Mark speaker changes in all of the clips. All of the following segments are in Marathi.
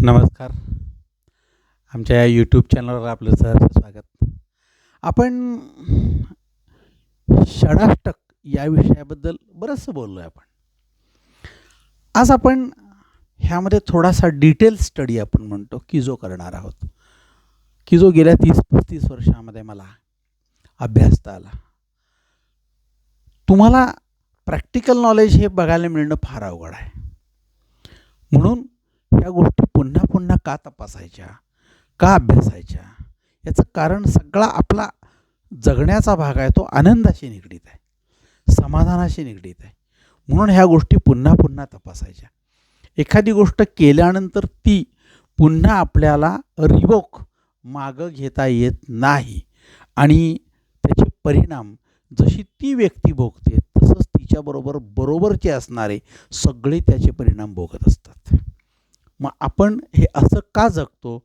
Speaker 1: नमस्कार. आमच्या या यूट्यूब चॅनलवर आपलं सहर्ष स्वागत. आपण षडाष्टक या विषयाबद्दल बरंचसं बोललो आहे आपण. आज आपण ह्यामध्ये थोडासा डिटेल स्टडी आपण म्हणतो की जो करणार आहोत. की जो गेल्या तीस पस्तीस वर्षामध्ये मला अभ्यासता आला. तुम्हाला प्रॅक्टिकल नॉलेज हे बघायला मिळणं फार अवघड आहे. म्हणून ह्या गोष्टी पुन्हा पुन्हा का तपासायच्या? का अभ्यासायच्या? याचं कारण सगळा आपला जगण्याचा भाग आहे तो आनंदाशी निगडीत आहे समाधानाशी निगडीत आहे. म्हणून ह्या गोष्टी पुन्हा पुन्हा तपासायच्या. एखादी गोष्ट केल्यानंतर ती पुन्हा आपल्याला रिवोक मागं घेता येत नाही आणि त्याचे परिणाम जशी ती व्यक्ती भोगते तसंच तिच्याबरोबर बरोबरचे असणारे सगळे त्याचे परिणाम भोगत असतात. मग आपण हे असं का जगतो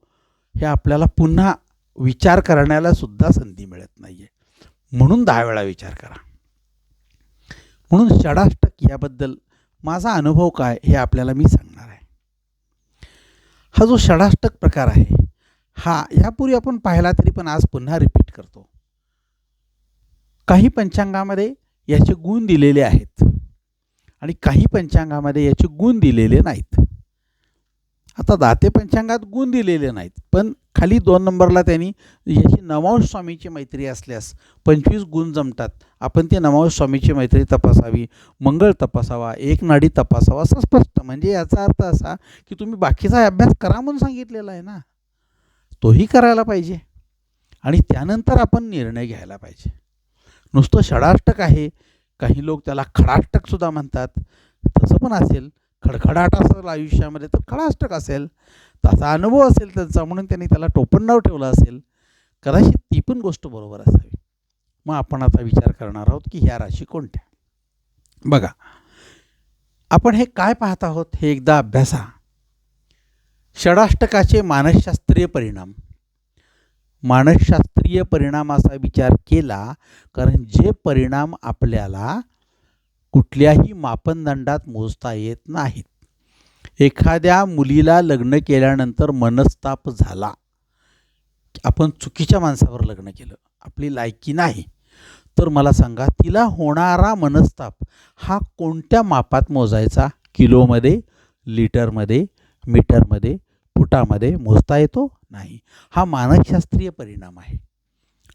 Speaker 1: हे आपल्याला पुन्हा विचार करण्याला सुद्धा संधी मिळत नाही आहे म्हणून दहा वेळा विचार करा. म्हणून षडाष्टक याबद्दल माझा अनुभव काय हे आपल्याला मी सांगणार आहे. हा जो षडाष्टक प्रकार आहे हा ह्यापूर्वी आपण पाहिला तरी पण आज पुन्हा रिपीट करतो. काही पंचांगामध्ये याचे गुण दिलेले आहेत आणि काही पंचांगामध्ये याचे गुण दिलेले नाहीत. आता दाते पंचांगात गुण दिलेले नाहीत. पण खाली दोन नंबरला त्यांनी याची नमांश स्वामीची मैत्री असल्यास पंचवीस गुण जमतात. आपण ती नमांश स्वामीची मैत्री तपासावी मंगळ तपासावा एक नाडी तपासावा असं स्पष्ट. म्हणजे याचा अर्थ असा की तुम्ही बाकीचा अभ्यास करा म्हणून सांगितलेला आहे ना. तोही करायला पाहिजे. आणि त्यानंतर आपण निर्णय घ्यायला पाहिजे. नुसतं षडाष्टक आहे. काही लोक त्याला खडाष्टकसुद्धा म्हणतात. तसं पण असेल. खडखडाट असेल आयुष्यामध्ये तर खडाष्टक असेल तसा अनुभव असेल त्यांचा म्हणून त्यांनी त्याला टोपण नाव ठेवलं असेल कदाचित ती पण गोष्ट बरोबर असावी. मग आपण आता विचार करणार आहोत की ह्या राशी कोणत्या? बघा आपण हे काय पाहत आहोत हे एकदा अभ्यासा. षडाष्टकाचे मानसशास्त्रीय परिणाम. मानसशास्त्रीय परिणामाचा विचार केला कारण जे परिणाम आपल्याला कुठल्याही मापनदंडात मोजता येत नाहीत. एखाद्या मुलीला लग्न केल्यानंतर मनस्ताप झाला. आपण चुकीच्या माणसावर लग्न केलं. आपली लायकी नाही. तर मला सांगा तिला होणारा मनस्ताप हा कोणत्या मापात मोजायचा? किलोमध्ये लिटरमध्ये मीटरमध्ये फुटामध्ये मोजता येतो? नाही. हा मानसशास्त्रीय परिणाम आहे.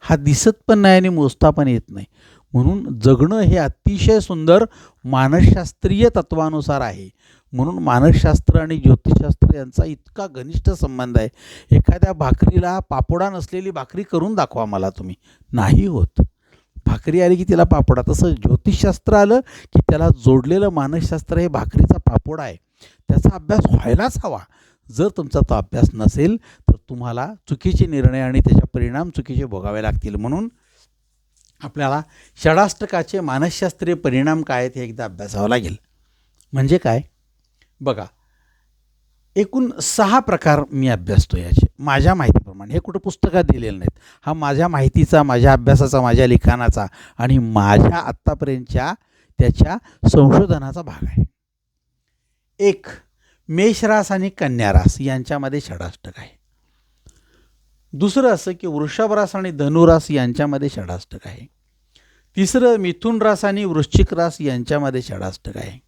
Speaker 1: हा दिसत पण नाही आणि मोजता पण येत नाही. म्हणून जगणं हे अतिशय सुंदर मानसशास्त्रीय तत्वानुसार आहे. म्हणून मानसशास्त्र आणि ज्योतिषशास्त्र यांचा इतका घनिष्ठ संबंध आहे. एखाद्या भाकरीला पापोडा नसलेली भाकरी करून दाखवा मला तुम्ही. नाही होत. भाकरी आली की तिला पापोडा. तसं ज्योतिषशास्त्र आलं की त्याला जोडलेलं मानसशास्त्र हे भाकरीचा पापोडा आहे. त्याचा अभ्यास व्हायलाच हवा. जर तुमचा तो अभ्यास नसेल तर तुम्हाला चुकीचे निर्णय आणि त्याचे परिणाम चुकीचे भोगावे लागतील. म्हणून आपल्याला षडाष्टकाचे मानसशास्त्रीय परिणाम काय आहेत हे एकदा अभ्यासावं लागेल. म्हणजे काय? बघा एकूण सहा प्रकार मी अभ्यासतो याचे. माझ्या माहितीप्रमाणे. हे कुठं पुस्तकात दिलेलं नाहीत. हा माझ्या माहितीचा माझ्या अभ्यासाचा माझ्या लिखाणाचा आणि माझ्या आत्तापर्यंतच्या त्याच्या संशोधनाचा भाग आहे. एक मेषरास आणि कन्यारास यांच्यामध्ये षडाष्टक आहे. दुसरं असं की वृषभ रास आणि धनुरास यांच्यामध्ये षडाष्टक आहे. तिसरं मिथुन रास आणि वृश्चिक रास यांच्यामध्ये षडाष्टक आहे.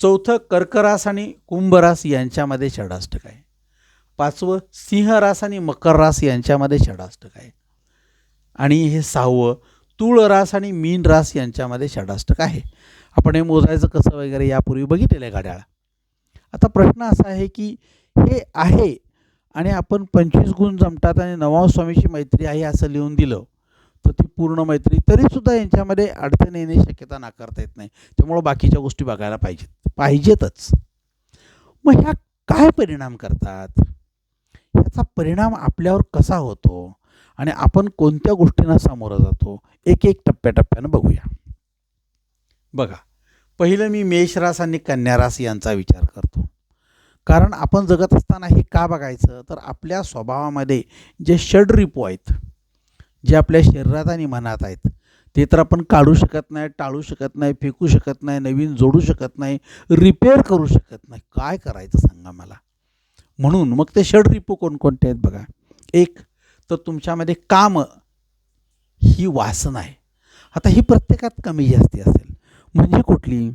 Speaker 1: चौथं कर्करास आणि कुंभरास यांच्यामध्ये षडाष्टक आहे. पाचवं सिंह रास आणि मकर रास यांच्यामध्ये षडाष्टक आहे. आणि हे सहावं तुळ रास आणि मीन रास यांच्यामध्ये षडाष्टक आहे. आपण हे मोजायचं कसं वगैरे यापूर्वी बघितलेलं आहे गाड्याला. आता प्रश्न असा आहे की हे आहे आणि आपण पंचवीस गुण जमतात आणि नवाव स्वामीची मैत्री आहे असं लिहून दिलं तर ती पूर्ण मैत्री तरीसुद्धा यांच्यामध्ये अडचण येण्याची शक्यता नाकारता येत नाही. त्यामुळं बाकीच्या गोष्टी बघायला पाहिजेत पाहिजेतच. मग ह्या काय परिणाम करतात? ह्याचा परिणाम आपल्यावर कसा होतो? आणि आपण कोणत्या गोष्टींना सामोरं जातो? एक एक टप्प्याटप्प्यानं बघूया. बघा पहिलं मी मेषरास आणि कन्यारास यांचा विचार करतो. कारण आपण जगत असताना हे का बघायचं? तर आपल्या स्वभावामध्ये जे षडरिपू आहेत जे आपल्या शरीरात आणि मनात आहेत ते तर आपण काढू शकत नाही टाळू शकत नाही फेकू शकत नाही नवीन जोडू शकत नाही रिपेअर करू शकत नाही. काय करायचं सांगा मला? म्हणून मग ते षडरिपू कोणकोणते आहेत बघा. एक तर तुमच्यामध्ये काम ही वासना आहे. आता ही प्रत्येकात कमी जास्ती असेल. म्हणजे कुठली?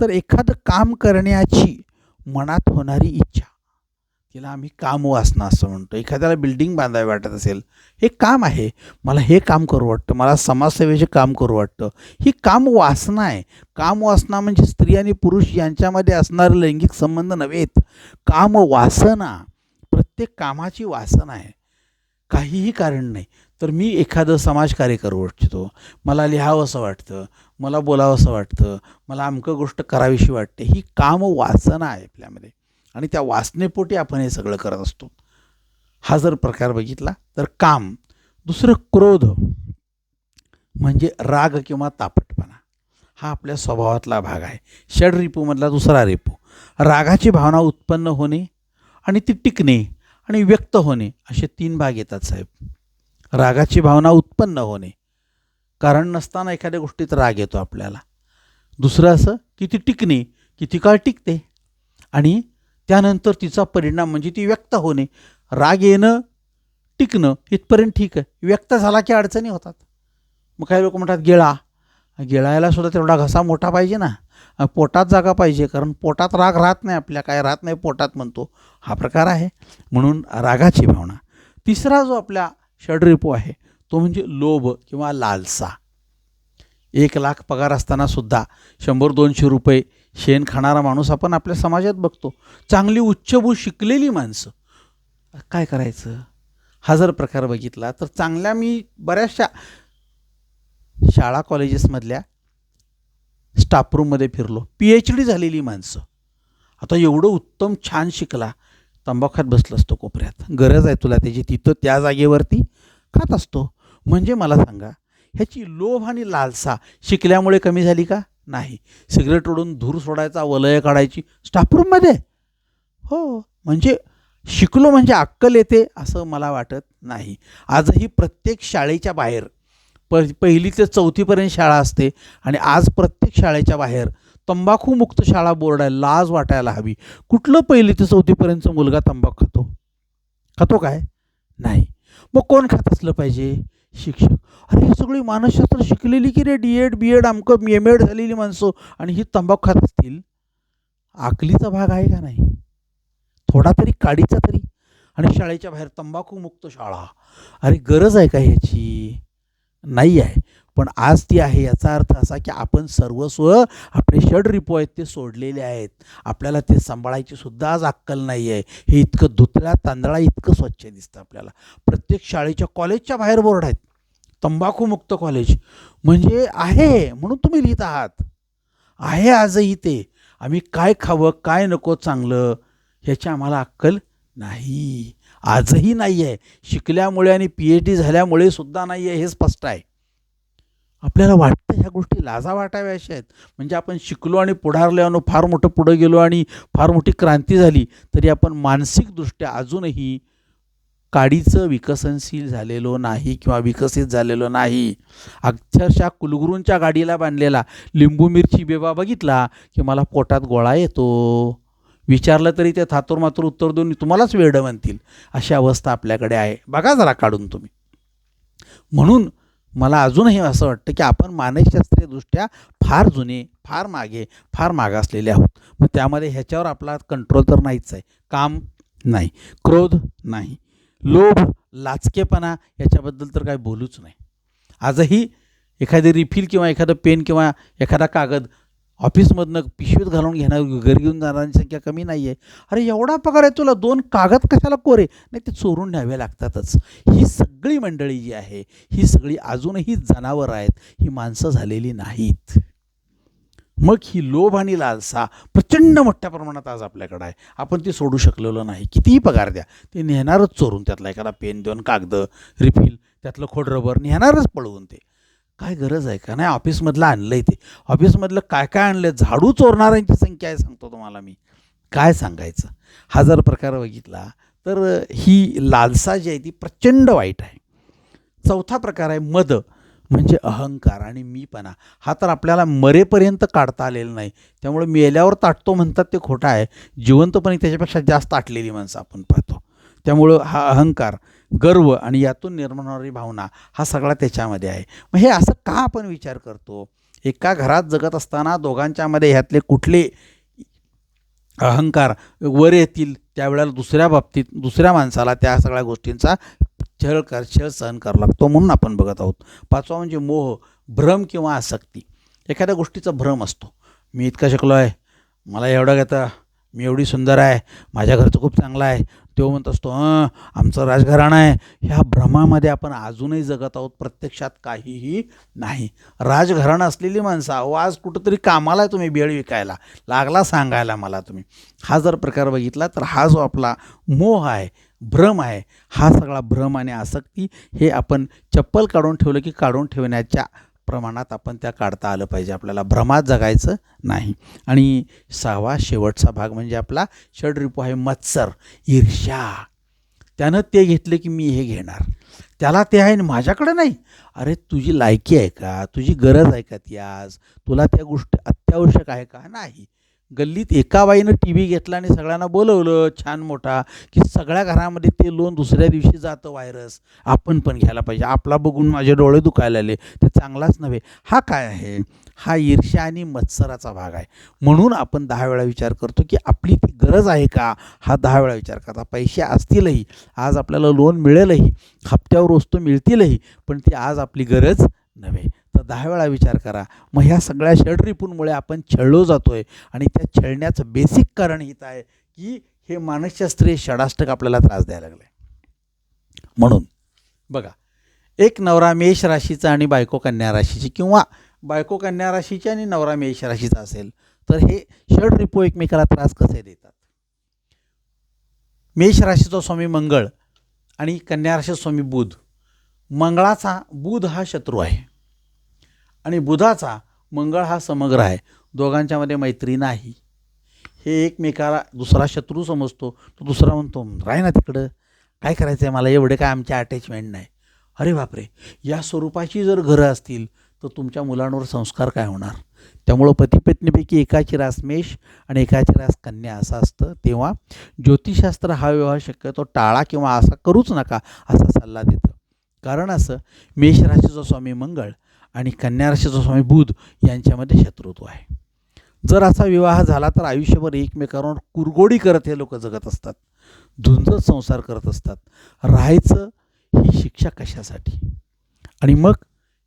Speaker 1: तर एखादं काम करण्याची मनात होणारी इच्छा. तिला आम्ही काम वासना असं म्हणतो. एखाद्याला बिल्डिंग बांधावी वाटत असेल हे काम आहे. मला हे काम करू वाटतं. मला समाजसेवेचे काम करू वाटतं. ही काम वासना आहे. काम वासना म्हणजे स्त्री आणि पुरुष यांच्यामध्ये असणारे लैंगिक संबंध नव्हेत. काम वासना. प्रत्येक कामाची वासना आहे. काहीही कारण नाही. तर मी एखादं समाजकार्य करू इच्छितो. मला लिहावंसं वाटतं. मला बोलावंसं वाटतं मला अमकं गोष्ट करावीशी वाटते ही काम वासना आहे आपल्यामध्ये. आणि त्या वासनेपोटी आपण हे सगळं करत असतो. हा जर प्रकार बघितला तर काम. दुसरं क्रोध. म्हणजे राग किंवा तापटपणा. हा आपल्या स्वभावातला भाग आहे. षड रिपूमधला दुसरा रिपू. रागाची भावना उत्पन्न होणे आणि ती टिकणे आणि व्यक्त होणे असे तीन भाग येतात साहेब. रागाची भावना उत्पन्न होणे. कारण नसताना एखाद्या गोष्टीत राग येतो आपल्याला. दुसरं असं की ती टिकणे किती काळ टिकते. आणि त्यानंतर तिचा परिणाम म्हणजे ती व्यक्त होणे. राग येणं टिकणं इथपर्यंत ठीक आहे. व्यक्त झाला की अडचणी होतात. मग काही लोक म्हणतात गेळा. गेळायला सुद्धा तेवढा घसा मोठा पाहिजे ना. पोटात जागा पाहिजे कारण पोटात राग राहत नाही आपल्या. काय राहत नाही पोटात म्हणतो. हा प्रकार आहे. म्हणून रागाची भावना. तिसरा जो आपल्या षडरिपू आहे तो म्हणजे लोभ किंवा लालसा. एक लाख पगार असताना सुद्धा शंभर दोनशे रुपये शेण खाणारा माणूस आपण आपल्या समाजात बघतो. चांगली उच्चभू शिकलेली माणसं. काय करायचं? हा जर प्रकार बघितला तर चांगल्या मी बऱ्याचशा शाळा कॉलेजेसमधल्या स्टाफरूममध्ये फिरलो. पी एच डी झालेली माणसं. आता एवढं उत्तम छान शिकला तंबाखात बसलो असतो कोपऱ्यात. गरज आहे तुला त्याची. तिथं त्या जागेवरती खात असतो. म्हणजे मला सांगा ह्याची लोभ आणि लालसा शिकल्यामुळे कमी झाली का? नाही. सिगरेट ओढून धूर सोडायचा वलय काढायची स्टाफरूममध्ये हो. म्हणजे शिकलो म्हणजे अक्कल येते असं मला वाटत नाही. आजही प्रत्येक शाळेच्या बाहेर प पहिली ते चौथीपर्यंत शाळा असते आणि आज प्रत्येक शाळेच्या बाहेर तंबाखूमुक्त शाळा बोर्ड आहे लाज वाटायला हवी. कुठलं पहिली ते चौथीपर्यंतचा मुलगा तंबाखू खातो? खातो काय? नाही. मग कोण खात असलं पाहिजे? शिक्षक. अरे ही सगळी मानसशास्त्र शिकलेली की रे? डी एड बी एड आमकं एम एड झालेली माणसं. आणि ही तंबाखू खात असतील. आकलीचा भाग आहे का नाही? थोडा तरी काडीचा तरी. आणि शाळेच्या बाहेर तंबाखू मुक्त शाळा. अरे गरज आहे का ह्याची? नाही आहे. पण आज ती आहे. याचा अर्थ असा की आपण सर्वस्व आपले षड रिपो आहेत ते सोडलेले आहेत. आपल्याला ते सांभाळायची सुद्धा आज अक्कल नाही आहे. हे इतकं धुतल्या तांदळा इतकं स्वच्छ दिसतं आपल्याला. प्रत्येक शाळेच्या कॉलेजच्या बाहेर बोर्ड आहेत. तंबाखूमुक्त कॉलेज म्हणजे आहे म्हणून तुम्ही लिहित आहात. आहे आजही ते. आम्ही काय खावं काय नको चांगलं ह्याची आम्हाला अक्कल नाही. आजही नाही आहे शिकल्यामुळे आणि पी एच डी झाल्यामुळे सुद्धा नाही आहे हे स्पष्ट आहे. आपल्याला वाटतं ह्या गोष्टी लाजा वाटाव्या अशा आहेत. म्हणजे आपण शिकलो आणि पुढारलो आणि फार मोठं पुढं गेलो आणि फार मोठी क्रांती झाली तरी आपण मानसिकदृष्ट्या अजूनही काडीचं विकसनशील झालेलो नाही किंवा विकसित झालेलो नाही. अक्षरशः कुलगुरूंच्या गाडीला बांधलेला लिंबू मिरची बेबा बघितला की मला पोटात गोळा येतो. विचारलं तरी ते थातूर मातूर उत्तर देऊन तुम्हालाच वेडं म्हणतील. अशी अवस्था आपल्याकडे आहे. बघा जरा काढून तुम्ही. म्हणून मला अजूनही असं वाटतं की आपण मानसशास्त्रीयदृष्ट्या फार जुने फार मागे फार मागासलेले आहोत. मग त्यामध्ये ह्याच्यावर आपला कंट्रोल तर नाहीच आहे. काम नाही. क्रोध नाही. लोभ लाचकेपणा याच्याबद्दल तर काय बोलूच नाही. आजही एखादी रिफिल किंवा एखादं पेन किंवा एखादा कागद ऑफिसमधनं पिशवीत घालून घेणार घर घेऊन जाणाऱ्यांची संख्या कमी नाही आहे अरे एवढा पगार आहे तुला. दोन कागद कशाला कोरे? नाही ते चोरून न्यावे लागतातच. ही सगळी मंडळी जी आहे ही सगळी अजूनही जनावरं आहेत. ही माणसं झालेली नाहीत. मग ही लोभ आणि लालसा प्रचंड मोठ्या प्रमाणात आज आपल्याकडं आहे. आपण ती सोडू शकलेलो नाही. कितीही पगार द्या ते नेणारच चोरून त्यातला एखादा पेन देऊन कागद रिफिल त्यातलं खोड रबर नेणारच पळवून ते. काय गरज आहे का? नाही ऑफिसमधलं आणलं आहे ते. ऑफिसमधलं काय काय आणलं झाडू चोरणाऱ्यांची संख्या आहे सांगतो तुम्हाला मी. काय सांगायचं? हा जर प्रकार बघितला तर ही लालसा जी आहे ती प्रचंड वाईट आहे. चौथा प्रकार आहे मद. म्हणजे अहंकार आणि मीपणा हा तर आपल्याला मरेपर्यंत काढता आलेला नाही. त्यामुळे मेल्यावर ताटतो म्हणतात ते खोटं आहे. जिवंतपणे त्याच्यापेक्षा जास्त ताटलेली माणसं आपण पाहतो. त्यामुळं हा अहंकार गर्व आणि यातून निर्माण होणारी भावना हा सगळा त्याच्यामध्ये आहे. मग हे असं का आपण विचार करतो? एका घरात जगत असताना दोघांच्यामध्ये ह्यातले कुठले अहंकार वर येतील त्यावेळेला दुसऱ्या बाबतीत दुसऱ्या माणसाला त्या सगळ्या गोष्टींचा छळ कर छळ सहन करावा लागतो म्हणून आपण बघत आहोत. पाचवा म्हणजे मोह भ्रम किंवा आसक्ती. एखाद्या गोष्टीचा भ्रम असतो. मी इतका शिकलो आहे. मला एवढं घेता मी एवढी सुंदर आहे. माझ्या घरचं खूप चांगलं आहे. तो म्हणत असतो हं आमचं राजघराणं आहे. ह्या भ्रमामध्ये आपण अजूनही जगत आहोत. प्रत्यक्षात काहीही नाही. राजघराणं असलेली माणसं अहो आज कुठंतरी कामाला आहे तुम्ही बेळ विकायला. लागला सांगायला मला तुम्ही. हा जर प्रकार बघितला तर हा जो आपला मोह आहे भ्रम आहे. हा सगळा भ्रम आणि आसक्ती हे आपण चप्पल काढून ठेवलं की काढून ठेवण्याच्या प्रमाणात आपण त्या काढता आलं पाहिजे. आपल्याला भ्रमात जगायचं नाही. आणि सहावा शेवटचा भाग म्हणजे आपला षडरिपू आहे मत्सर ईर्ष्या. त्यानं ते घेतलं की मी हे घेणार. त्याला ते आहे आणि माझ्याकडे नाही. अरे तुझी लायकी आहे का? तुझी गरज आहे का ती आज? तुला त्या गोष्टी अत्यावश्यक आहे का? नाही. गल्लीत एका बाईनं टी व्ही घेतला आणि सगळ्यांना बोलवलं छान मोठा की सगळ्या घरामध्ये ते लोन दुसऱ्या दिवशी जातं व्हायरस आपण पण घ्यायला पाहिजे. आपला बघून माझे डोळे दुखायला आले ते चांगलाच नव्हे. हा काय आहे? हा ईर्ष्या आणि मत्सराचा भाग आहे. म्हणून आपण दहा वेळा विचार करतो की आपली ती गरज आहे का? हा दहा वेळा विचार करता. पैसे असतीलही. आज आपल्याला लोन मिळेलही. हप्त्यावर वस्तू मिळतीलही. पण ती आज आपली गरज नव्हे. तर दहा वेळा विचार करा. मग ह्या सगळ्या षडरिपूंमुळे आपण छळलो जातो आहे आणि त्या छळण्याचं बेसिक कारण हित आहे की हे मानसशास्त्रीय षडाष्टक आपल्याला त्रास द्यायला लागले. म्हणून बघा एक नवरा मेष राशीचा आणि बायको कन्या राशीची किंवा बायको कन्या राशीची आणि नवरा मेष राशीचा असेल तर हे षड रिपो एकमेकाला त्रास कसे देतात? मेष राशीचा स्वामी मंगळ आणि कन्या राशीचा स्वामी बुध. मंगळाचा बुध हा शत्रू आहे. आणि बुधाचा मंगळ हा समग्र आहे. दोघांच्यामध्ये मैत्री नाही. हे एकमेकाला दुसरा शत्रू समजतो तो दुसरा म्हणतो राही ना तिकडं. काय करायचं आहे मला? एवढे काय आमच्या अटॅचमेंट नाही. अरे बापरे! या स्वरूपाची जर घरं असतील तर तुमच्या मुलांवर संस्कार काय होणार? त्यामुळं पतीपत्नीपैकी एकाची रास मेष आणि एकाची रास कन्या असं असतं. तेव्हा ज्योतिषशास्त्र हा व्यवहार शक्यतो टाळा किंवा असा करूच नका असा सल्ला देतं. कारण असं मेष राशीचा स्वामी मंगळ आणि कन्याराशीचा स्वामी बुध यांच्यामध्ये शत्रुत्व आहे. जर असा विवाह झाला तर आयुष्यभर एकमेकांवर कुरगोडी करत हे लोक जगत असतात. धुंजत संसार करत असतात. राहायचं ही शिक्षा कशासाठी? आणि मग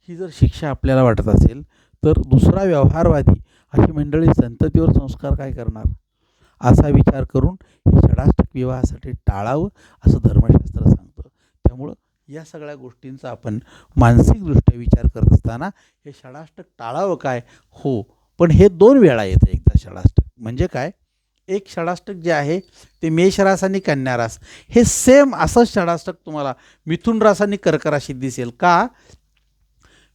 Speaker 1: ही जर शिक्षा आपल्याला वाटत असेल तर दुसरा व्यवहारवादी अशी मंडळी संततीवर संस्कार काय करणार? असा विचार करून हे षडाष्टक विवाहासाठी टाळावं असं धर्मशास्त्र सांगतं. त्यामुळं या सगळ्या गोष्टींचा आपण मानसिकदृष्ट्या विचार करत असताना हे षडाष्टक टाळावं काय? हो. पण हे दोन वेळा येतं एकदा षडाष्टक. म्हणजे काय? एक षडाष्टक जे आहे ते मेष रास आणि कन्या रास. हे सेम असंच षडाष्टक तुम्हाला मिथुन रास आणि कर्क राशीत दिसेल. का?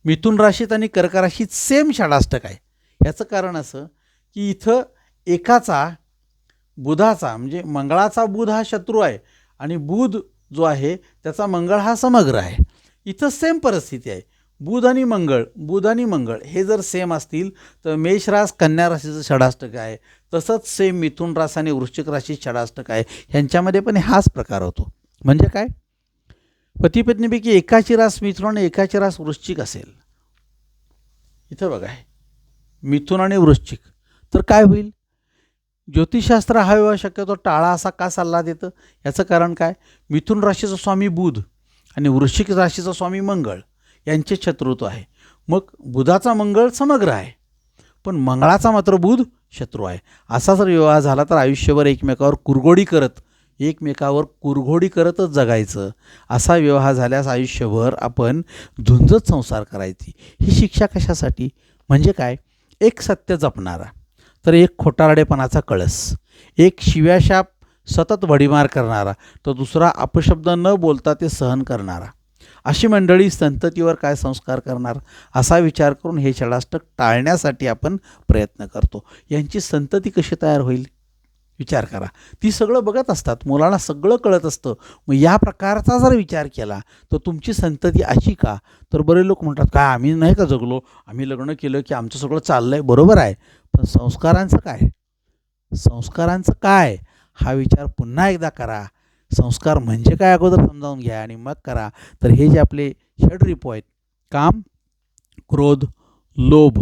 Speaker 1: मिथुन राशीत आणि कर्क राशीत सेम षडाष्टक आहे. याचं कारण असं की इथं एकाचा बुधाचा म्हणजे मंगळाचा बुध हा शत्रू आहे आणि बुध जो आहे त्याचा मंगळ हा समग्र आहे. इथं सेम परिस्थिती आहे. बुध आणि मंगळ बुध आणि मंगळ हे जर सेम असतील तर मेष रास कन्या राशीचं षडाष्टक आहे. तसंच सेम मिथुन रास आणि वृश्चिक राशी षडाष्टक आहे. ह्यांच्यामध्ये पण हाच प्रकार होतो. म्हणजे काय? पतीपत्नीपैकी एकाची रास मिथुन आणि एकाची रास वृश्चिक असेल. इथं बघा. मिथुन आणि वृश्चिक. तर काय होईल? ज्योतिषशास्त्र हा विवाह शक्यतो टाळा असा का सल्ला देतं? याचं कारण काय? मिथुन राशीचा स्वामी बुध आणि वृश्चिक राशीचा स्वामी मंगळ यांचे शत्रुत्व आहे. मग बुधाचा मंगळ समग्र आहे. पण मंगळाचा मात्र बुध शत्रू आहे. असा जर विवाह झाला तर आयुष्यभर एकमेकावर कुरघोडी करत एकमेकावर कुरघोडी करतच जगायचं. असा विवाह झाल्यास आयुष्यभर आपण झुंजत संसार करायची. ही शिक्षा कशासाठी? म्हणजे काय? एक सत्य जपणारा. तर एक खोटारडेपणाचा कळस एक शिव्याशाप सतत वडीमार करणारा तर दुसरा अपशब्द न बोलता ते सहन करणारा. अशी मंडळी संततीवर काय संस्कार करणार? असा विचार करून हे षडाष्टक टाळण्यासाठी आपण प्रयत्न करतो. यांची संतती कशी तयार होईल? विचार करा. ती सगळं बघत असतात. मुलांना सगळं कळत असतं. मग या प्रकारचा जर विचार केला तर तुमची संतती अशी का? तर बरे लोक म्हणतात काय आम्ही नाही का जगलो? आम्ही लग्न केलं की आमचं सगळं चाललं आहे बरोबर आहे. पण संस्कारांचं काय? संस्कारांचं काय? हा विचार पुन्हा एकदा करा. संस्कार म्हणजे काय अगोदर समजावून घ्या आणि मग करा. तर हे जे आपले षडरिपू आहेत काम क्रोध लोभ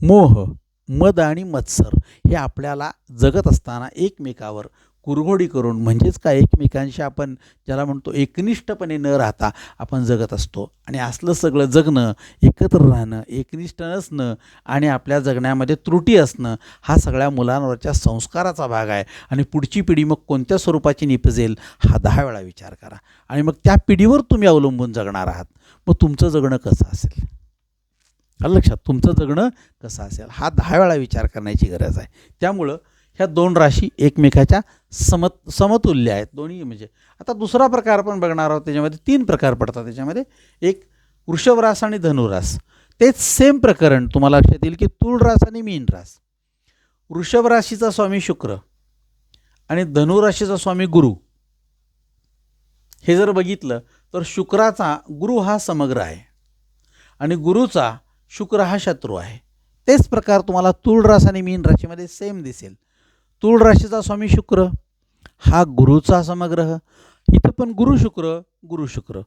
Speaker 1: मोह मद आणि मत्सर हे आपल्याला जगत असताना एकमेकावर कुरघोडी करून म्हणजेच काय? एकमेकांशी आपण ज्याला म्हणतो एकनिष्ठपणे न राहता आपण जगत असतो. आणि असलं सगळं जगणं एकत्र राहणं एकनिष्ठ नसणं आणि आपल्या जगण्यामध्ये त्रुटी असणं हा सगळ्या मुलांवरच्या संस्काराचा भाग आहे. आणि पुढची पिढी मग कोणत्या स्वरूपाची निपजेल हा दहा वेळा विचार करा. आणि मग त्या पिढीवर तुम्ही अवलंबून जगणार आहात. मग तुमचं जगणं कसं असेल? लक्षात? तुमचं जगणं कसं असेल? हा दहा वेळा विचार करण्याची गरज आहे. त्यामुळं ह्या दोन राशी एकमेकाच्या समत समतुल्य आहेत दोन्ही म्हणजे. आता दुसरा प्रकार आपण बघणार आहोत त्याच्यामध्ये तीन प्रकार पडतात. त्याच्यामध्ये एक वृषभरास आणि धनुरास. तेच सेम प्रकरण तुम्हाला लक्षात येईल की तुळरास आणि मीनरास वृषभ राशीचा स्वामी शुक्र आणि धनुराशीचा स्वामी गुरु. हे जर बघितलं तर शुक्राचा गुरु हा समग्र आहे आणि गुरुचा शुक्र हा शत्रू आहे. तेच प्रकार तुम्हाला तुळरास आणि मीन राशीमध्ये सेम दिसेल. तुळ राशीचा स्वामी शुक्र हा गुरुचा समग्रह. इथं पण गुरु शुक्र गुरु शुक्र.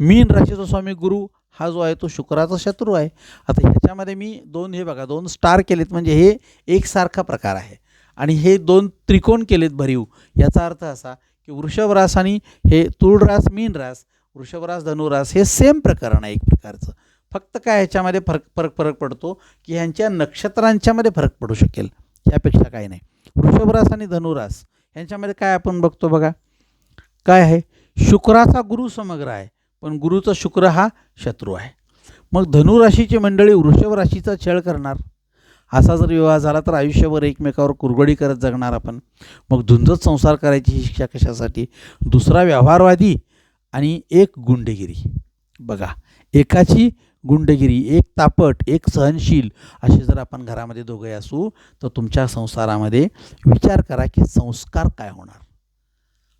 Speaker 1: मीन राशीचा स्वामी गुरु हा जो आहे तो शुक्राचा शत्रू आहे. आता ह्याच्यामध्ये मी दोन हे बघा दोन स्टार केलेत म्हणजे हे एकसारखा प्रकार आहे. आणि हे दोन त्रिकोण केलेत भरीव. याचा अर्थ असा की वृषभ रास आणि हे तुळरास मीन रास वृषभ रास धनुरास हे सेम प्रकरण आहे एक प्रकारचं. फक्त काय ह्याच्यामध्ये फरक फरक फरक पडतो की ह्यांच्या नक्षत्रांच्यामध्ये फरक पडू शकेल. यापेक्षा काही नाही. वृषभ रास आणि धनुरास ह्यांच्यामध्ये काय आपण बघतो बघा? काय आहे? शुक्राचा गुरु समग्र आहे पण गुरुचा शुक्र हा शत्रू आहे. मग धनुराशीची मंडळी वृषभ राशीचा छळ करणार. असा जर विवाह झाला तर आयुष्यभर एकमेकावर कुरगडी करत जगणार आपण. मग धुंजत संसार करायची ही शिक्षा कशासाठी? दुसरा व्यवहारवादी आणि एक गुंडेगिरी. बघा एकाची गुंडगिरी एक तापट एक सहनशील असे जर आपण घरामध्ये दोघे असू तर तुमच्या संसारामध्ये विचार करा की संस्कार काय होणार.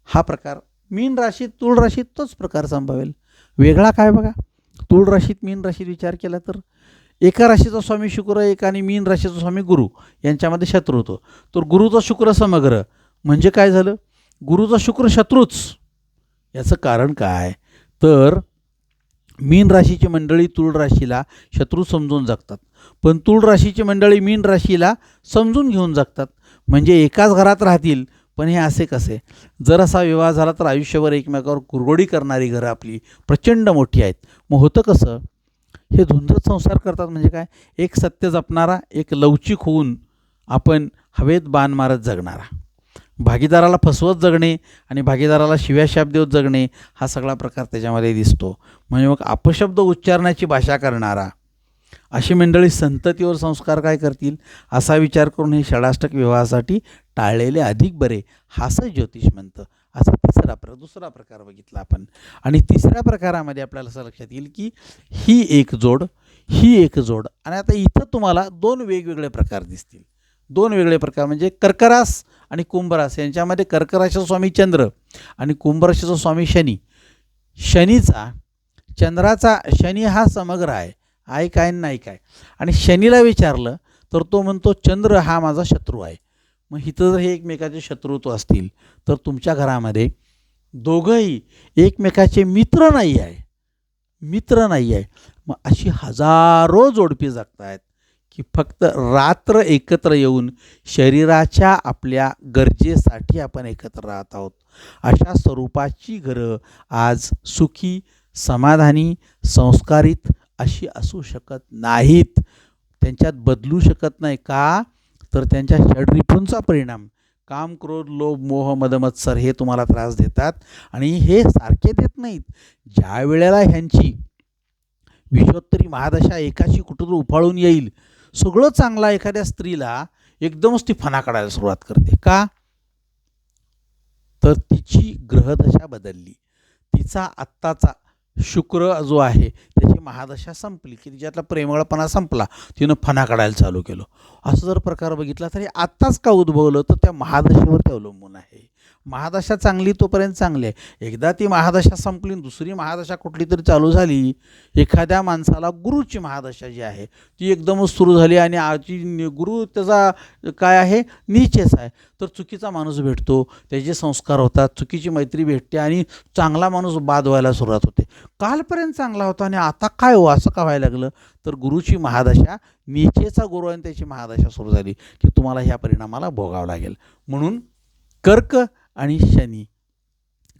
Speaker 1: हा प्रकार मीन राशीत तुळ राशीत तोच प्रकार संभवेल. वेगळा काय बघा? तुळ राशीत मीन राशीत विचार केला तर एका राशीचा स्वामी शुक्र एक आणि मीन राशीचा स्वामी गुरु यांच्यामध्ये शत्रू होतो. तर गुरुचा शुक्र समग्र म्हणजे काय झालं? गुरुचा शुक्र शत्रूच. याचं कारण काय? तर मीन राशीची मंडळी तुळ राशीला शत्रू समजून जगतात. पण तुळ राशीची मंडळी मीन राशीला समजून घेऊन जगतात. म्हणजे एकाच घरात राहतील पण हे असे कसे? जर असा विवाह झाला तर आयुष्यभर एकमेकावर कुरगोडी करणारी घरं आपली प्रचंड मोठी आहेत. मग होतं कसं? हे धुंदत संसार करतात म्हणजे काय? एक सत्य जपणारा एक लवचिक होऊन आपण हवेत बाण मारत जगणारा. भागीदाराला फसवत जगणे आणि भागीदाराला शिव्या शाप देत जगणे हा सगळा प्रकार त्याच्यामध्ये दिसतो. म्हणजे मग अपशब्द उच्चारण्याची भाषा करणारा अशी मंडळी संततीवर संस्कार काय करतील? असा विचार करून हे षडाष्टक विवाहासाठी टाळलेले अधिक बरे. हा असं ज्योतिष म्हणतं असा तिसरा प्र दुसरा प्रकार बघितला आपण. आणि तिसऱ्या प्रकारामध्ये आपल्याला असं लक्षात येईल की ही एक जोड ही एक जोड. आणि आता इथं तुम्हाला दोन वेगवेगळे प्रकार दिसतील. दोन वेगळे प्रकार म्हणजे कर्करास आणि कुंभरास यांच्यामध्ये कर्कराचा स्वामी चंद्र आणि कुंभराशीचा स्वामी शनी. शनीचा चंद्राचा शनी हा समग्र आहे आहे काय नाही काय. आणि शनीला विचारलं तर तो म्हणतो चंद्र हा माझा शत्रू आहे. मग इथं जर हे एकमेकाचे शत्रुत्व असतील तर तुमच्या घरामध्ये दोघंही एकमेकाचे मित्र नाही आहे. मित्र नाही आहे. मग अशी हजारो जोडपी जगत आहेत की फक्त रात्र एकत्र येऊन शरीराच्या आपल्या गरजेसाठी आपण एकत्र राहत आहोत. अशा स्वरूपाची घरं आज सुखी समाधानी संस्कारित अशी असू शकत नाहीत. त्यांच्यात बदलू शकत नाही का? तर त्यांच्या षडरिपूंचा परिणाम. काम क्रोध लोभ मोह मदमत्सर हे तुम्हाला त्रास देतात आणि हे सारखे देत नाहीत. ज्या वेळेला ह्यांची विश्वोत्तरी महादशा एकाशी कुठं उफाळून येईल सगळं चांगला एखाद्या स्त्रीला एकदमच ती फणा काढायला सुरुवात करते. का? तर तिची ग्रहदशा बदलली. तिचा आत्ताचा शुक्र जो आहे त्याची महादशा संपली. की तिच्यातला प्रेमळपणा संपला तिनं फणा काढायला चालू केलं. असं जर प्रकार बघितला तरी आत्ताच का उद्भवलं? तर त्या महादशेवर ते अवलंबून आहे. महादशा चांगली तोपर्यंत चांगली आहे. एकदा ती महादशा संपली आणि दुसरी महादशा कुठली तरी चालू झाली एखाद्या माणसाला गुरुची महादशा जी आहे ती एकदमच सुरू झाली आणि आजची गुरु त्याचा काय आहे? नीचेच आहे. तर चुकीचा माणूस भेटतो त्याचे संस्कार होतात चुकीची मैत्री भेटते आणि चांगला माणूस बाद व्हायला सुरुवात होते. कालपर्यंत चांगला होता आणि आता काय हो असं का व्हायला लागलं? तर गुरुची महादशा नीचेचा गुरु आणि त्याची महादशा सुरू झाली की तुम्हाला ह्या परिणामाला भोगावं लागेल. म्हणून कर्क आणि शनी.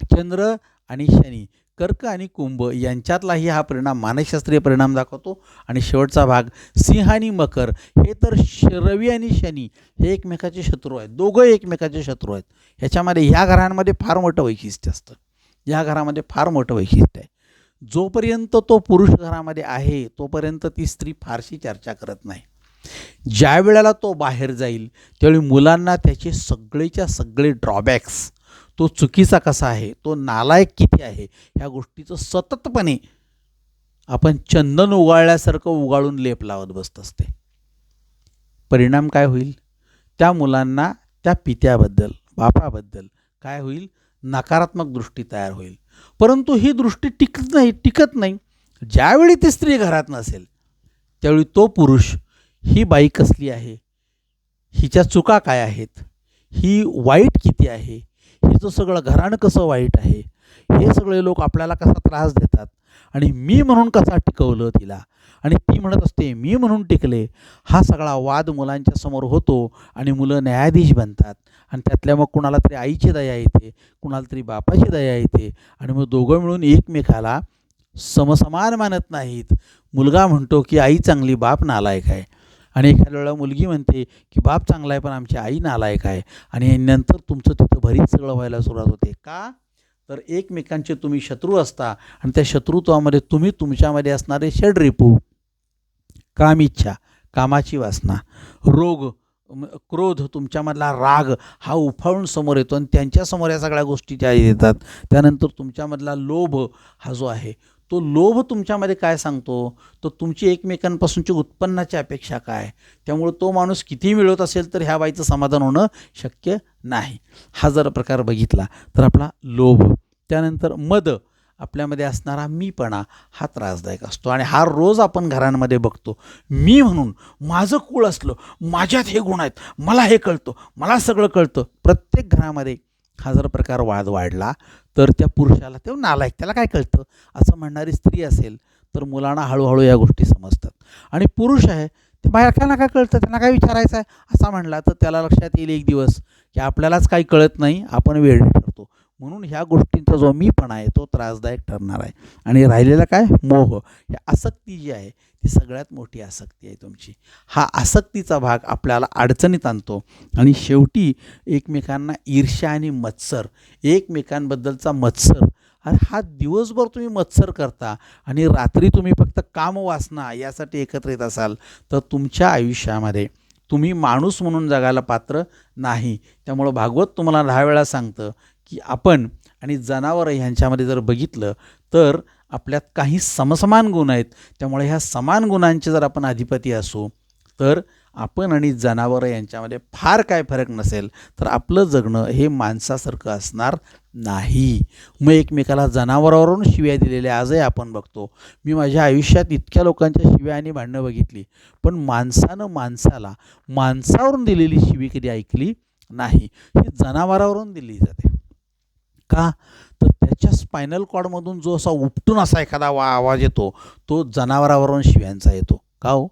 Speaker 1: चंद्र आणि शनी कर्क आणि कुंभ यांच्यातलाही हा परिणाम मानसशास्त्रीय परिणाम दाखवतो. आणि शेवटचा भाग सिंह आणि मकर हे तर श- रवी आणि शनी हे एकमेकाचे शत्रू आहेत. दोघं एकमेकाचे शत्रू आहेत. ह्याच्यामध्ये ह्या घरांमध्ये फार मोठं वैशिष्ट्य असतं. या घरामध्ये फार मोठं वैशिष्ट्य आहे. जोपर्यंत तो पुरुष घरामध्ये आहे तोपर्यंत ती स्त्री फारशी चर्चा करत नाही. ज्या वेळेला तो बाहेर जाईल त्यावेळी मुलांना त्याचे सगळेच्या सगळे ड्रॉबॅक्स तो चुकीचा कसा आहे तो नालायक किती आहे ह्या गोष्टीचं सततपणे आपण चंदन उगाळल्यासारखं उगाळून लेप लावत बसत असते. परिणाम काय होईल? त्या मुलांना त्या पित्याबद्दल बापाबद्दल काय होईल? नकारात्मक दृष्टी तयार होईल. परंतु ही दृष्टी टिकत नाही टिकत नाही. ज्यावेळी ती स्त्री घरात नसेल त्यावेळी तो पुरुष ही बाई कसली आहे? हिच्या चुका काय आहेत? ही वाईट किती आहे? हिचं सगळं घराणं कसं वाईट आहे? हे सगळे लोक आपल्याला कसा त्रास देतात? आणि मी म्हणून कसा टिकवलं तिला? आणि ती म्हणत असते मी म्हणून टिकले. हा सगळा वाद मुलांच्या समोर होतो आणि मुलं न्यायाधीश बनतात. आणि त्यातल्या मग कुणाला तरी आईची दया येते कुणाला तरी बापाची दया येते. आणि मग दोघं मिळून एकमेकाला समसमान मानत नाहीत. मुलगा म्हणतो की आई चांगली बाप नालायक आहे. आणि एखाद्या वेळेला मुलगी म्हणते की बाप चांगला आहे पण आमची आई नालायक आहे. आणि नंतर तुमचं तिथं भरीत सगळं व्हायला सुरुवात होते. का? तर एकमेकांचे तुम्ही शत्रू असता आणि त्या शत्रुत्वामध्ये तुम्ही तुमच्यामध्ये असणारे षडरिपू कामिच्छा कामाची वासना रोग क्रोध तुमच्यामधला राग हा उफाळून समोर येतो आणि त्यांच्यासमोर या सगळ्या गोष्टी ज्या येतात त्यानंतर तुमच्यामधला लोभ हा जो आहे तो लोभ तुमच्यामध्ये काय सांगतो? तर तुमची एकमेकांपासूनची उत्पन्नाची अपेक्षा काय? त्यामुळं तो माणूस किती मिळवत असेल तर ह्या बाईचं समाधान होणं शक्य नाही. हा जर प्रकार बघितला तर आपला लोभ त्यानंतर मद आपल्यामध्ये असणारा मीपणा हा त्रासदायक असतो. आणि हा रोज आपण घरांमध्ये बघतो. मी म्हणून माझं कुळ असलं माझ्यात हे गुण आहेत मला हे कळतं मला सगळं कळतं. प्रत्येक घरामध्ये हा जर प्रकार वाद वाढला तर त्या पुरुषाला ते नालायक त्याला काय कळतं? असं म्हणणारी स्त्री असेल तर मुलांना हळूहळू या गोष्टी समजतात. आणि पुरुष आहे ते बायकांना काय कळतं? त्यांना काय विचारायचं आहे? असा म्हणला तर त्याला लक्षात येईल एक दिवस की आपल्यालाच काही कळत नाही आपण वेळ म्हणून ह्या गोष्टींचा जो मीपणा आहे तो त्रासदायक ठरणार आहे. आणि राहिलेला काय? मोह. ही आसक्ती जी आहे ती सगळ्यात मोठी आसक्ती आहे तुमची. हा आसक्तीचा भाग आपल्याला अडचणीत आणतो. आणि शेवटी एकमेकांना ईर्ष्या आणि मत्सर एकमेकांबद्दलचा मत्सर. अरे हा दिवसभर तुम्ही मत्सर करता आणि रात्री तुम्ही फक्त कामवासना यासाठी एकत्र येत असाल तर तुमच्या आयुष्यामध्ये तुम्ही माणूस म्हणून जगायला पात्र नाही. त्यामुळं भागवत तुम्हाला दहा वेळा सांगतं की आपण आणि जनावरं ह्यांच्यामध्ये जर बघितलं तर आपल्यात काही समसमान गुण आहेत. त्यामुळे ह्या समान गुणांचे जर आपण अधिपती असू तर आपण आणि जनावरं यांच्यामध्ये फार काय फरक नसेल तर आपलं जगणं हे माणसासारखं असणार नाही. मग एकमेकाला जनावरावरून शिव्या दिलेल्या आजही आपण बघतो. मी माझ्या आयुष्यात इतक्या लोकांच्या शिव्या आणि भांडणं बघितली पण माणसानं माणसाला माणसावरून दिलेली शिवी कधी ऐकली नाही. ही जनावरावरून दिली जाते. का? तर त्याच्या स्पायनल कॉडमधून जो असा उपटून असा एखादा वा आवाज येतो तो जनावरावरून शिव्यांचा येतो. का हो?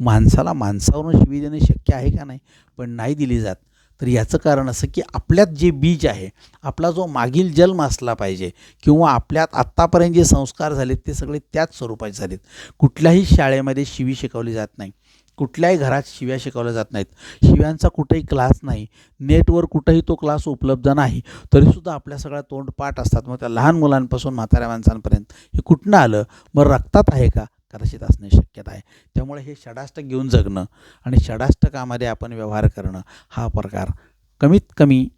Speaker 1: माणसाला माणसावरून शिवी देणे शक्य आहे का नाही? पण नाही दिली जात. तर याचं कारण असं की आपल्यात जे बीज आहे आपला जो मागील जन्म असला पाहिजे किंवा आपल्यात आत्तापर्यंत जे संस्कार झालेत ते सगळे त्याच स्वरूपाचे झालेत. कुठल्याही शाळेमध्ये शिवी शिकवली जात नाही. कुठल्याही घरात शिव्या शिकवल्या जात नाहीत. शिव्यांचा कुठेही क्लास नाही. नेटवर कुठेही तो क्लास उपलब्ध नाही. तरीसुद्धा आपल्या सगळ्या तोंडपाठ असतात. मग त्या लहान मुलांपासून म्हाताऱ्या माणसांपर्यंत हे कुठनं आलं? मग रक्तात आहे का? कदाचित असणे शक्यता आहे. त्यामुळे हे षडाष्टक घेऊन जगणं आणि षडाष्टकामध्ये आपण व्यवहार करणं हा प्रकार कमीत कमी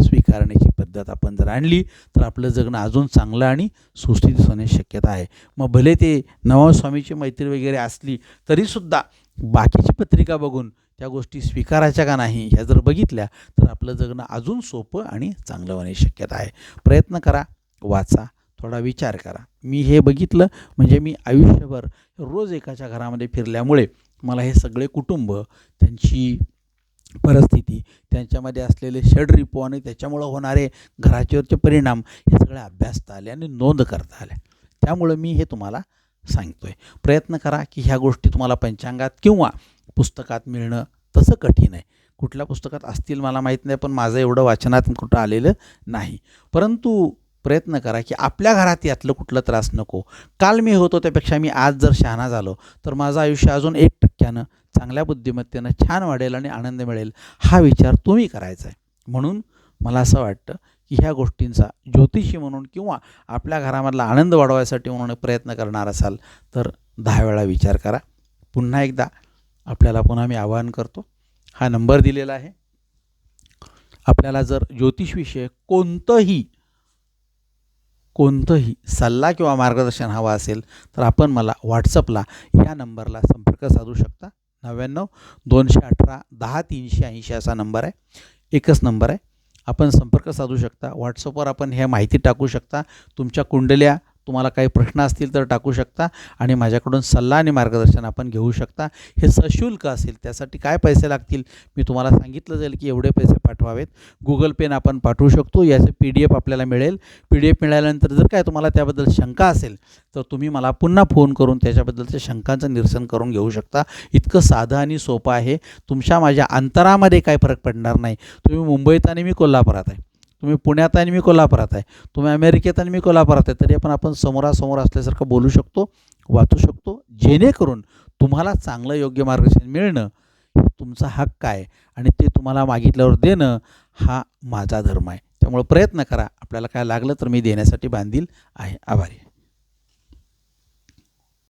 Speaker 1: स्वीकारण्याची पद्धत आपण जर आणली तर आपलं जगणं अजून चांगलं आणि सुस्थित होण्याची शक्यता आहे. मग भले ते नवास्वामीची मैत्री वगैरे असली तरीसुद्धा बाकीची पत्रिका बघून त्या गोष्टी स्वीकारायच्या का नाही ह्या जर बघितल्या तर आपलं जगणं अजून सोपं आणि चांगलं होण्याची शक्यता आहे. प्रयत्न करा वाचा थोडा विचार करा. मी हे बघितलं म्हणजे मी आयुष्यभर रोज एकाच्या घरामध्ये फिरल्यामुळे मला हे सगळे कुटुंब त्यांची परिस्थिती त्यांच्यामध्ये असलेले षडरिपू आणि त्याच्यामुळं होणारे घराच्यावरचे परिणाम हे सगळे अभ्यासता आले आणि नोंद करता आल्या त्यामुळं मी हे तुम्हाला सांगतो आहे प्रयत्न करा की ह्या गोष्टी तुम्हाला पंचांगात किंवा पुस्तकात मिळणं तसं कठीण आहे. कुठल्या पुस्तकात असतील मला माहीत नाही पण माझं एवढं वाचनात कुठं आलेलं नाही. परंतु प्रयत्न करा की आपल्या घरात यातलं कुठलं त्रास नको. काल मी होतो त्यापेक्षा मी आज जर शहाणा झालो तर माझं आयुष्य अजून एक टक्क्यानं चांगल्या बुद्धिमत्तेनं छान वाढेल आणि आनंद मिळेल हा विचार तुम्ही करायचा आहे. म्हणून मला असं वाटतं की ह्या गोष्टींचा ज्योतिषी म्हणून किंवा आपल्या घरामधला आनंद वाढवायसाठी म्हणून प्रयत्न करणार असाल तर दहा वेळा विचार करा. पुन्हा एकदा आपल्याला पुन्हा मी आवाहन करतो. हा नंबर दिलेला आहे. आपल्याला जर ज्योतिषविषयक कोणतंही कोणतंही सल्ला किंवा मार्गदर्शन हवा असेल तर आपण मला व्हॉट्सअपला या नंबरला संपर्क साधू शकता. नव्याण्णव दोनशे अठरा दहा तीनशे ऐंशी असा नंबर आहे. एकच नंबर आहे. आपण संपर्क साधू शकता. व्हॉट्सअपवर आपण ह्या माहिती टाकू शकता. तुमच्या कुंडल्या तुम्हाला काही प्रश्न असतील तर टाकू शकता आणि माझ्याकडून सल्ला आणि मार्गदर्शन आपण घेऊ शकता. हे सशुल्क असेल त्यासाठी काय पैसे लागतील? मी तुम्हाला सांगितलं जाईल की एवढे पैसे पाठवावेत. गुगल पेन आपण पाठवू शकतो याचं पी डी एफ आपल्याला मिळेल. पी डी एफ मिळाल्यानंतर जर काय तुम्हाला त्याबद्दल शंका असेल तर तुम्ही मला पुन्हा फोन करून त्याच्याबद्दलच्या शंकांचं निरसन करून घेऊ शकता. इतकं साधं आणि सोपं आहे. तुमच्या माझ्या अंतरामध्ये काय फरक पडणार नाही. तुम्ही मुंबईत आणि मी कोल्हापुरात आहे. तुम्ही पुण्यात आहे आणि मी कोल्हापुरात आहे. तुम्ही अमेरिकेत आणि मी कोल्हापुरात आहे. तरी पण आपण समोरासमोर असल्यासारखं बोलू शकतो वाचू शकतो. जेणेकरून तुम्हाला चांगलं योग्य मार्गदर्शन मिळणं तुमचा हक्क आहे आणि ते तुम्हाला मागितल्यावर देणं हा माझा धर्म आहे. त्यामुळे प्रयत्न करा. आपल्याला काय लागलं तर मी देण्यासाठी बांधील आहे. आभारी